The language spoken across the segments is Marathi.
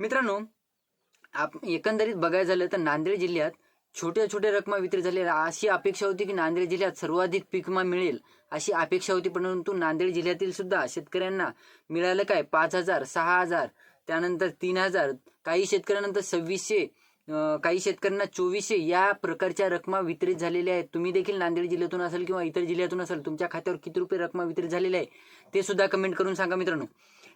मित्रांनो आप एकंदरीत बघायचं झालं तर नांदेड जिल्ह्यात छोट्या छोट्या रकमा वितरित झालेल्या अशी अपेक्षा होती की नांदेड जिल्ह्यात सर्वाधिक पीक मिळेल अशी अपेक्षा होती परंतु नांदेड जिल्ह्यातील सुद्धा शेतकऱ्यांना मिळालं काय? पाच हजार सहा हजार त्यानंतर तीन हजार. काही शेतकऱ्यांनंतर सव्वीसशे काही शेतकऱ्यांना चोवीसशे या प्रकारच्या रकमा वितरित झालेल्या आहेत. तुम्ही देखील नांदेड जिल्ह्यातून असेल किंवा इतर जिल्ह्यातून असेल तुमच्या खात्यावर किती रुपये रकमा वितरित झालेल्या आहे ते सुद्धा कमेंट करून सांगा मित्रांनो.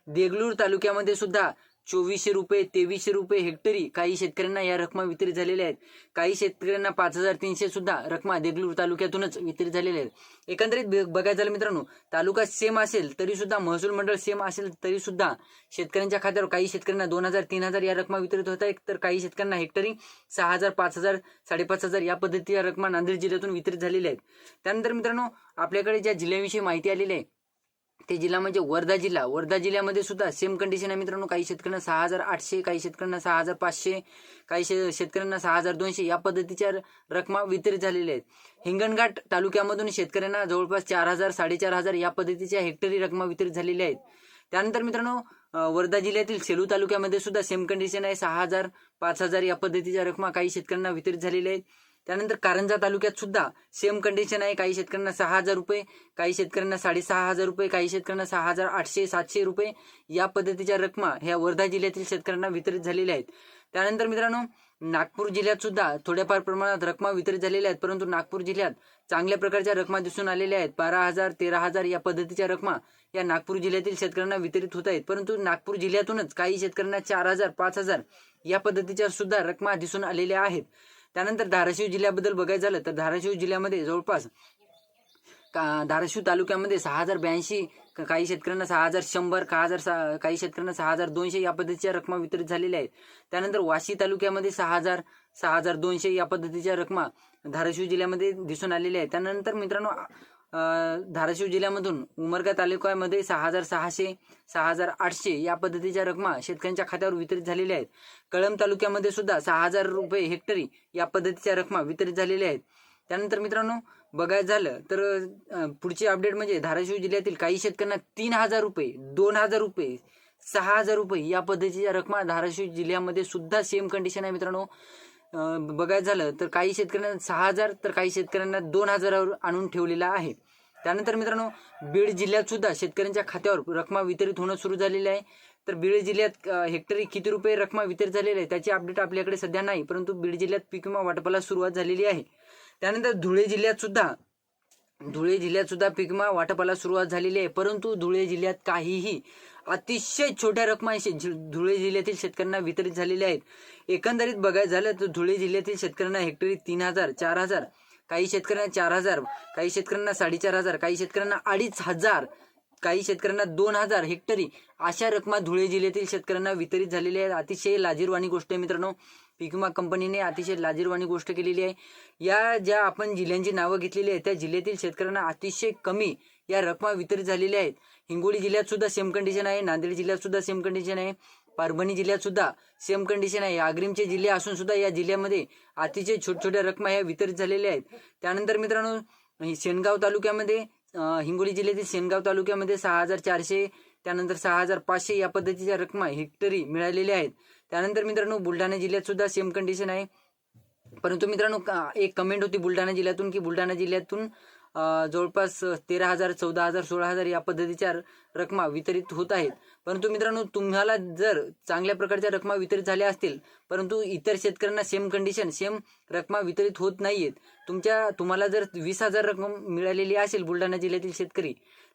देगलूर तालुक्यामध्ये सुद्धा चोवीसशे रुपये तेवीसशे रुपये हेक्टरी काही शेतकऱ्यांना या रकमा वितरित झालेल्या आहेत. काही शेतकऱ्यांना पाच हजार तीनशे सुद्धा रकमा देगलूर तालुक्यातूनच वितरित झालेल्या आहेत. एकंदरीत बघायचं झालं मित्रांनो तालुका सेम असेल तरी सुद्धा महसूल मंडळ सेम असेल तरी सुद्धा शेतकऱ्यांच्या खात्यावर काही शेतकऱ्यांना दोन हजार तीन हजार या रकमा वितरित होत आहेत. तर काही शेतकऱ्यांना हेक्टरी सहा हजार पाच हजार साडेपाच हजार या पद्धतीच्या रकमा नांदेड जिल्ह्यातून वितरित झालेल्या आहेत. त्यानंतर मित्रांनो आपल्याकडे ज्या जिल्ह्याविषयी माहिती आलेली आहे ते जिल्हा म्हणजे वर्धा जिल्हा. वर्धा जिल्ह्यामध्ये सुद्धा सेम कंडिशन आहे मित्रांनो. काही शेतकऱ्यांना सहा हजार आठशे काही शेतकऱ्यांना सहा हजार पाचशे काही शे शेतकऱ्यांना सहा हजार दोनशे या पद्धतीच्या रकमा वितरित झालेल्या आहेत. हिंगणघाट तालुक्यामधून शेतकऱ्यांना जवळपास चार हजार साडेचार हजार या पद्धतीच्या हेक्टरी रकमा वितरित झालेल्या आहेत. त्यानंतर मित्रांनो वर्धा जिल्ह्यातील सेलू तालुक्यामध्ये सुद्धा सेम कंडिशन आहे. सहा हजार पाच हजार या पद्धतीच्या रकमा काही शेतकऱ्यांना वितरित झालेल्या आहेत. त्यानंतर कारंजा तालुक्यात सुद्धा सेम कंडिशन आहे. काही शेतकऱ्यांना सहा हजार रुपये काही शेतकऱ्यांना साडेसहा हजार रुपये काही शेतकऱ्यांना सहा हजार आठशे सातशे रुपये या पद्धतीच्या रकमा ह्या वर्धा जिल्ह्यातील शेतकऱ्यांना वितरित झालेल्या आहेत. त्यानंतर मित्रांनो नागपूर जिल्ह्यात सुद्धा थोड्याफार प्रमाणात रकमा वितरित झालेल्या आहेत. परंतु नागपूर जिल्ह्यात चांगल्या प्रकारच्या रकमा दिसून आलेल्या आहेत. बारा हजार तेरा हजार या पद्धतीच्या रकमा या नागपूर जिल्ह्यातील शेतकऱ्यांना वितरित होत आहेत. परंतु नागपूर जिल्ह्यातूनच काही शेतकऱ्यांना चार हजार पाच हजार या पद्धतीच्या सुद्धा रकमा दिसून आलेल्या आहेत. त्यानंतर धाराशिव जिल्ह्याबद्दल बघायचं झालं तर धाराशिव जिल्ह्यामध्ये जवळपास का धाराशिव तालुक्यामध्ये सहा हजार ब्याऐंशी काही शेतकऱ्यांना सहा हजार शंभर का हजार सहा काही शेतकऱ्यांना सहा हजार दोनशे या पद्धतीच्या रकमा वितरित झालेल्या आहेत. त्यानंतर वाशी तालुक्यामध्ये सहा हजार सहा हजार दोनशे या पद्धतीच्या रकमा धाराशिव जिल्ह्यामध्ये दिसून आलेल्या आहेत. त्यानंतर मित्रांनो धाराशिव जिल्ह्यामधून उमरगा तालुक्यामध्ये सहा हजार सहाशे सहा हजार आठशे या पद्धतीच्या रकमा शेतकऱ्यांच्या खात्यावर वितरित झालेल्या आहेत. कळंब तालुक्यामध्ये सुद्धा सहा हजार रुपये हेक्टरी या पद्धतीच्या रकमा वितरित झालेल्या आहेत. त्यानंतर मित्रांनो बघायचं झालं तर पुढची अपडेट म्हणजे धाराशिव जिल्ह्यातील काही शेतकऱ्यांना तीन हजार रुपये दोन हजार रुपये सहा हजार रुपये या पद्धतीच्या रकमा धाराशिव जिल्ह्यामध्ये सुद्धा सेम कंडिशन आहे मित्रांनो. बघायचं झालं तर काही शेतकऱ्यांना सहा हजार तर काही शेतकऱ्यांना दोन हजारावर आणून ठेवलेला आहे. त्यानंतर मित्रांनो बीड जिल्ह्यात सुद्धा शेतकऱ्यांच्या खात्यावर रकमा वितरित होणं सुरू झालेलं आहे. तर बीड जिल्ह्यात हेक्टरी किती रुपये रकमा वितरित झालेली आहे त्याची अपडेट आपल्याकडे सध्या नाही परंतु बीड जिल्ह्यात पीक विमा वाटपाला सुरुवात झालेली आहे. त्यानंतर धुळे जिल्ह्यात सुद्धा धुळे जिल्ह्यात सुद्धा पिकमा वाटपाला सुरुवात झालेली आहे. परंतु धुळे जिल्ह्यात काहीही अतिशय छोट्या रकमा धुळे जिल्ह्यातील शेतकऱ्यांना वितरित झालेल्या आहेत. एकंदरीत बघायचं झालं तर धुळे जिल्ह्यातील शेतकऱ्यांना हेक्टरी तीन हजार चार हजार काही शेतकऱ्यांना चार हजार काही शेतकऱ्यांना साडेचार हजार काही शेतकऱ्यांना अडीच हजार काही शेतकऱ्यांना दोन हजार हेक्टरी अशा रकमा धुळे जिल्ह्यातील शेतकऱ्यांना वितरित झालेल्या आहेत. अतिशय लाजीरवाणी गोष्ट आहे मित्रांनो. पिकमा विमा कंपनीने अतिशय लाजीरवाणी गोष्ट केलेली आहे. या ज्या आपण जिल्ह्यांची नावं घेतलेली आहेत त्या जिल्ह्यातील शेतकऱ्यांना अतिशय कमी या रकमा वितरित झालेल्या आहेत. हिंगोली जिल्ह्यात सुद्धा सेम कंडिशन आहे नांदेड जिल्ह्यात सुद्धा सेम कंडिशन आहे परभणी जिल्ह्यात सुद्धा सेम कंडिशन आहे. अग्रिमचे जिल्हे असून सुद्धा या जिल्ह्यामध्ये अतिशय छोट छोट्या रकमा ह्या वितरित झालेल्या आहेत. त्यानंतर मित्रांनो शेनगाव तालुक्यामध्ये हिंगोली जिल्ह्यातील शेनगाव तालुक्यामध्ये सहा हजार चारशे त्यानंतर सहा हजार पाचशे या पद्धतीच्या रकमा हेक्टरी मिळालेल्या आहेत. त्यानंतर मित्रांनो बुलढाणा जिल्ह्यात सुद्धा सेम कंडिशन आहे. परंतु मित्रांनो का- एक कमेंट होती बुलढाणा जिल्ह्यातून की बुलढाणा जिल्ह्यातून जवळपास तेरा हजार चौदा हजार सोळा हजार या पद्धतीच्या रकमा वितरित होत आहेत. परंतु मित्रांनो तुम्हाला जर चांगल्या प्रकारच्या रकमा वितरित झाल्या असतील परंतु इतर शेतकऱ्यांना सेम कंडिशन सेम रकमा वितरित होत नाहीयेत तुमच्या तुम्हाला जर वीस हजार रक्कम मिळालेली असेल बुलढाणा जिल्ह्यातील शेतकरी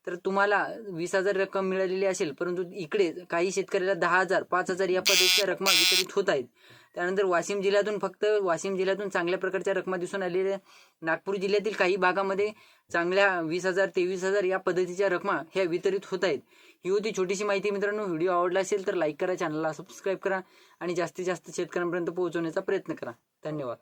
तर तुम्हाला वीस हजार रक्कम मिळालेली असेल परंतु इकडे काही शेतकऱ्याला दहा हजार पाच हजार या पद्धतीच्या रकमा वितरित होत आहेत. त्यानंतर वाशिम जिल्ह्यातून फक्त वाशिम जिल्ह्यातून चांगल्या प्रकारच्या रकमा दिसून आलेल्या नागपूर जिल्ह्यातील काही भागामध्ये चांगल्या वीस हजार तेवीस हजार या पद्धतीच्या रकमा ह्या वितरित होत आहेत. ही होती छोटीशी माहिती मित्रांनो. व्हिडिओ आवडला असेल तर लाईक करा चॅनलला सबस्क्राईब करा आणि जास्तीत जास्त शेतकऱ्यांपर्यंत पोहोचवण्याचा प्रयत्न करा. धन्यवाद.